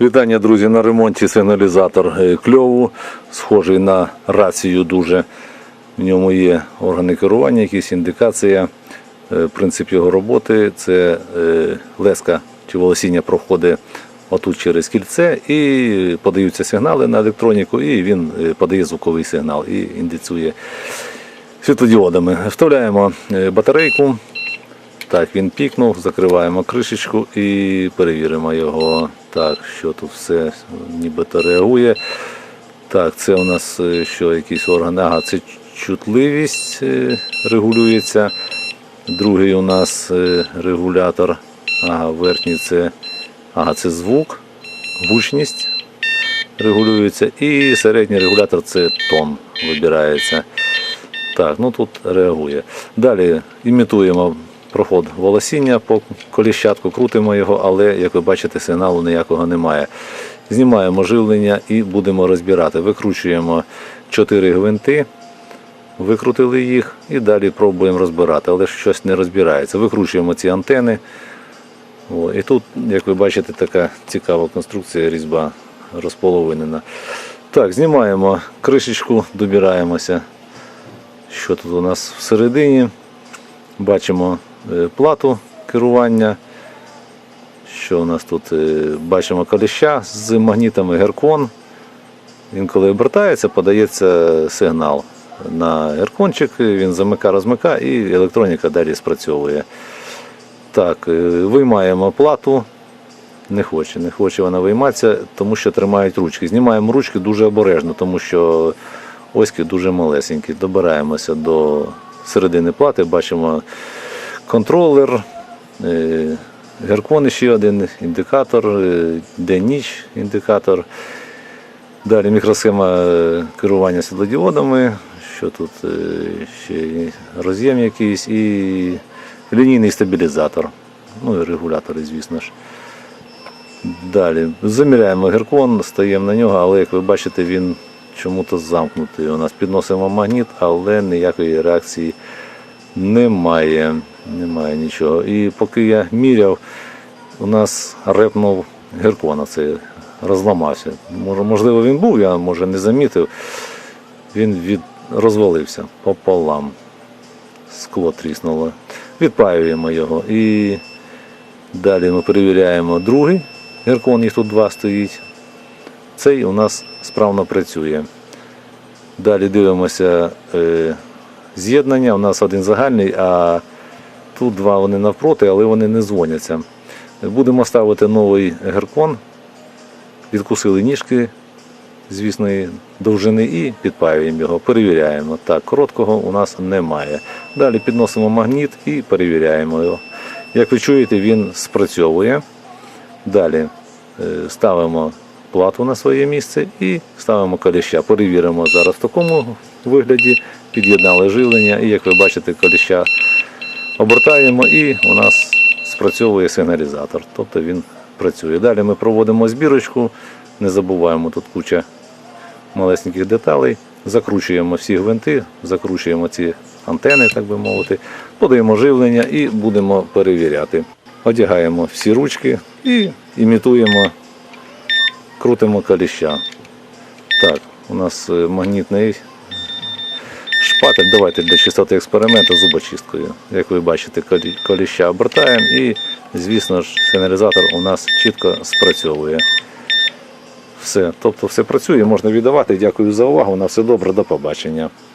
Вітання, друзі, на ремонті сигналізатор е, кльову, схожий на рацію дуже. В ньому є органи керування, якісь індикація. Е, Принцип його роботи це е, леска чи волосіння проходить отут через кільце і подаються сигнали на електроніку, і він подає звуковий сигнал і індицює світлодіодами. Вставляємо батарейку. Так, він пікнув, закриваємо кришечку і перевіримо його. Так, що тут все нібито реагує. Так, це у нас е, що, якийсь орган. Ага, це чутливість е, регулюється. Другий у нас е, регулятор. Ага, верхній це, ага, це звук, гучність регулюється. І середній регулятор це тон вибирається. Так, ну тут реагує. Далі імітуємо проход волосіння по коліщатку, крутимо його, але, як ви бачите, сигналу ніякого немає. Знімаємо живлення і будемо розбирати. Викручуємо 4 гвинти, викрутили їх і далі пробуємо розбирати, але щось не розбирається. Викручуємо ці антени. І тут, як ви бачите, така цікава конструкція різьба розполовинена. Так, знімаємо кришечку, добираємося що тут у нас всередині. Бачимо плату керування. Що у нас тут? Е, Бачимо коліща з магнітами геркон. Він коли обертається, подається сигнал на геркончик, він замика, розмика і електроніка далі спрацьовує. Так, е, виймаємо плату. Не хоче, не хоче вона вийматися, тому що тримають ручки. Знімаємо ручки дуже обережно, тому що оськи дуже малесенькі. Добираємося до середини плати, бачимо контролер, е, геркон ще один, індикатор, е, день-ніч індикатор. Далі мікросхема е, керування світлодіодами, що тут ще роз'єм якийсь і лінійний стабілізатор. Ну і регулятори, звісно ж. Далі заміряємо геркон, стаємо на нього, але як ви бачите, він чому-то замкнутий. У нас підносимо магніт, але ніякої реакції немає. Немає нічого. І поки я міряв, у нас репнув геркон, це розламався. Можливо, він був, я може не замітив. Він від... розвалився пополам. Скло тріснуло. Відпаюємо його. І далі ми перевіряємо другий геркон, їх тут два стоїть. Цей у нас справно працює. Далі дивимося е, з'єднання. У нас один загальний, а тут два вони навпроти, але вони не дзвоняться. Будемо ставити новий геркон. Відкусили ніжки звісної довжини і підпаюємо його, перевіряємо. Так, короткого у нас немає. Далі підносимо магніт і перевіряємо його. Як ви чуєте, він спрацьовує. Далі е, ставимо плату на своє місце і ставимо коліща. Перевіримо зараз в такому вигляді. Під'єднали живлення, і як ви бачите, коліща обертаємо і у нас спрацьовує сигналізатор. Тобто він працює. Далі ми проводимо збірочку, не забуваємо тут куча малесеньких деталей. Закручуємо всі гвинти, закручуємо ці антени, так би мовити, подаємо живлення і будемо перевіряти. Одягаємо всі ручки і імітуємо, крутимо коліща. Так, у нас е, магнітний шпатель. Давайте для чистоти експерименту зубочисткою. Як ви бачите, колі- коліща обертаємо і, звісно ж, сигналізатор у нас чітко спрацьовує. Все, тобто все працює, можна віддавати. Дякую за увагу. На все добре, до побачення.